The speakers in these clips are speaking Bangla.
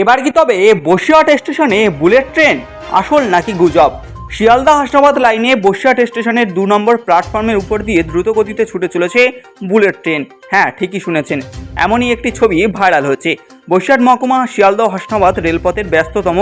এবার কি তবে বসিরহাট স্টেশনে বুলেট ট্রেন আসল নাকি গুজব? শিয়ালদা হাসনাবাদ লাইনে বসিরহাট স্টেশনের দু নম্বর প্ল্যাটফর্মের উপর দিয়ে দ্রুত গতিতে ছুটে চলেছে বুলেট ট্রেন হ্যাঁ ঠিকই শুনেছেন। এমনই একটি ছবি ভাইরাল হয়েছে। বসিরহাট মহকুমা শিয়ালদা হাসনাবাদ রেলপথের ব্যস্ততম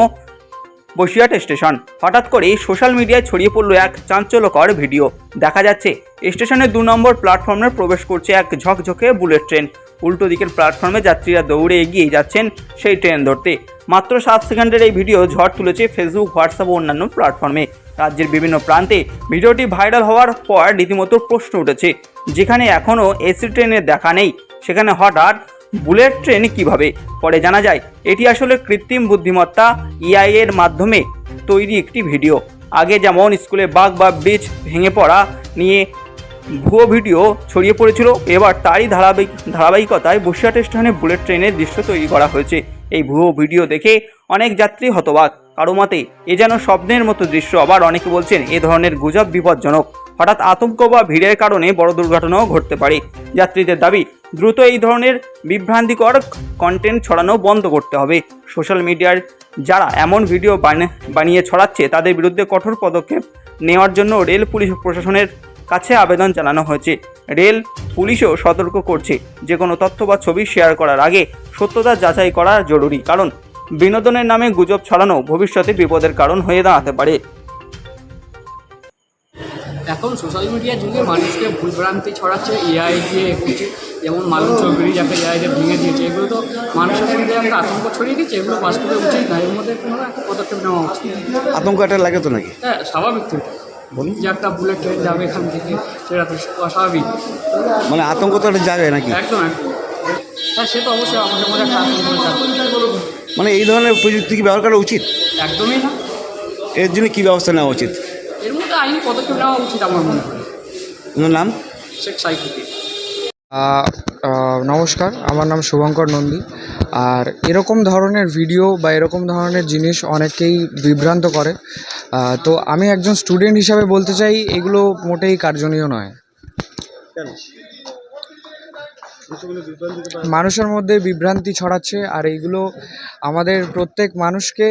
বসিরহাট স্টেশন। হঠাৎ করে সোশ্যাল মিডিয়ায় ছড়িয়ে পড়ল এক চাঞ্চল্যকর ভিডিও। দেখা যাচ্ছে, স্টেশনের দু নম্বর প্ল্যাটফর্মে প্রবেশ করছে এক ঝকঝকে বুলেট ট্রেন। উল্টো দিকের প্ল্যাটফর্মে যাত্রীরা দৌড়ে এগিয়ে যাচ্ছেন সেই ট্রেন ধরতে। মাত্র সাত সেকেন্ডের এই ভিডিও ঝড় তুলেছে ফেসবুক হোয়াটসঅ্যাপ ও অন্যান্য প্ল্যাটফর্মে। রাজ্যের বিভিন্ন প্রান্তে ভিডিওটি ভাইরাল হওয়ার পর রীতিমতো প্রশ্ন উঠেছে, যেখানে এখনও এসি ট্রেনের দেখা নেই। সেখানে হঠাৎ বুলেট ট্রেন কীভাবে? পরে জানা যায়, এটি আসলে কৃত্রিম বুদ্ধিমত্তা ইআই এর মাধ্যমে তৈরি একটি ভিডিও। আগে যেমন স্কুলে বাঘ বা ব্রিজ ভেঙে পড়া নিয়ে ভুয়ো ভিডিও ছড়িয়ে পড়েছিল, এবার তারই ধারাবাহিক, ধারাবাহিকতায় বসিরহাট স্টেশনে বুলেট ট্রেনের দৃশ্য তৈরি করা হয়েছে। এই ভুয়ো ভিডিও দেখে অনেক যাত্রী হতবাক। কারও মতে, এ যেন স্বপ্নের মতো দৃশ্য, আবার অনেকে বলছেন, এ ধরনের গুজব বিপজ্জনক। হঠাৎ আতঙ্ক বা ভিড়ের কারণে বড় দুর্ঘটনাও ঘটতে পারে। যাত্রীদের দাবি, দ্রুত এই ধরনের বিভ্রান্তিকর কন্টেন্ট ছড়ানো বন্ধ করতে হবে। সোশ্যাল মিডিয়ার যারা এমন ভিডিও বানি- বানিয়ে ছড়াচ্ছে, তাদের বিরুদ্ধে কঠোর পদক্ষেপ নেওয়ার জন্য রেল পুলিশ প্রশাসনের কাছে আবেদন জানানো হয়েছে। রেল পুলিশও সতর্ক করছে, যে কোনো তথ্য বা ছবি শেয়ার করার আগে সত্যতা যাচাই করা জরুরি। কারণ, বিনোদনের নামে গুজব ছড়ানো ভবিষ্যতে বিপদের কারণ হয়ে দাঁড়াতে পারে। এখন সোশ্যাল মিডিয়ার যুগে মানুষকে ভুলভ্রান্তি ছড়াচ্ছে এআই দিয়ে করছে যেমন মালু চৌধুরী যাকে এআই দিয়ে ভেঙে দিয়েছে এগুলো তো মানুষের মধ্যে একটা আতঙ্ক ছড়িয়ে দিচ্ছে এগুলো বাস্তবে উচিত না এর মধ্যে কোনো একটা পদক্ষেপ নেওয়া উচিত। আতঙ্ক একটা লাগে তো নাকি? হ্যাঁ স্বাভাবিক তো। বলুন। যে একটা বুলেট ট্রেন যাবে এখান থেকে সেটা তো অস্বাভাবিক। মানে আতঙ্ক তো একটা জায়গায় নাকি? একদম একদম। হ্যাঁ সে তো অবশ্যই আমাদের মধ্যে একটা আতঙ্ক মানে এই ধরনের প্রযুক্তি কি ব্যবহার করা উচিত? একদমই না। এর জন্য কী ব্যবস্থা নেওয়া উচিত? আইনি পদক্ষেপ নেওয়া উচিত আমার মনে হয়। নাম? শেখ সাইফুদ্দিন নমস্কার আমার নাম শুভঙ্কর নন্দী। আর এরকম ধরনের ভিডিও বা এরকম ধরনের জিনিস অনেকেই বিভ্রান্ত করে। তো আমি একজন স্টুডেন্ট হিসাবে বলতে চাই এগুলো মোটেই কার্যনীয় নয়। মানুষের মধ্যে বিভ্রান্তি ছড়াচ্ছে আর এইগুলো আমাদের প্রত্যেক মানুষকে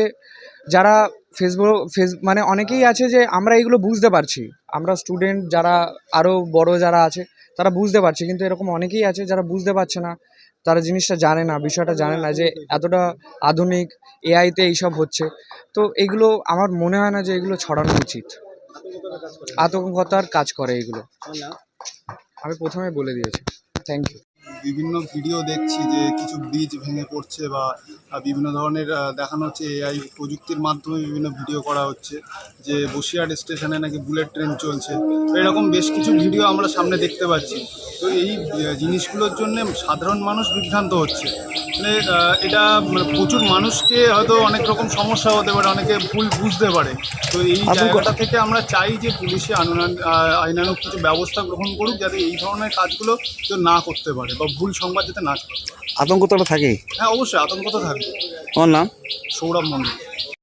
যারা ফেসবুক ফেস মানে অনেকেই আছে যে আমরা এগুলো বুঝতে পারছি। আমরা স্টুডেন্ট যারা আরও বড় যারা আছে তারা বুঝতে পারছে। কিন্তু এরকম অনেকেই আছে যারা বুঝতে পারছে না তারা জিনিসটা জানে না বিষয়টা জানে না যে এতটা আধুনিক এআইতে এইসব হচ্ছে। তো এগুলো আমার মনে হয় না যে এগুলো ছড়ানো উচিত। আতঙ্কতার কাজ করে এগুলো। আমি প্রথমে বলে দিয়েছি। থ্যাংক ইউ বিভিন্ন ভিডিও দেখছি যে কিছু ব্রিজ ভেঙে পড়ছে বা বিভিন্ন ধরনের দেখানো হচ্ছে এআই প্রযুক্তির মাধ্যমে বিভিন্ন ভিডিও করা হচ্ছে যে বসিরহাট স্টেশনে নাকি বুলেট ট্রেন চলছে। তো এরকম বেশ কিছু ভিডিও আমরা সামনে দেখতে পাচ্ছি। তো এই জিনিসগুলোর জন্য সাধারণ মানুষ বিভ্রান্ত হচ্ছে। মানে এটা মানে প্রচুর মানুষকে হয়তো অনেক রকম সমস্যা হতে পারে অনেকে ভুল বুঝতে পারে। তো এই জায়গাটা থেকে আমরা চাই যে পুলিশে আহ, কিছু ব্যবস্থা গ্রহণ করুক যাতে এই ধরনের কাজগুলো কেউ না করতে পারে বা ভুল সংবাদ যাতে না। আতঙ্ক তো থাকেই। হ্যাঁ অবশ্যই আতঙ্ক তো থাকবে আমার নাম? সৌরভ মন্ডল।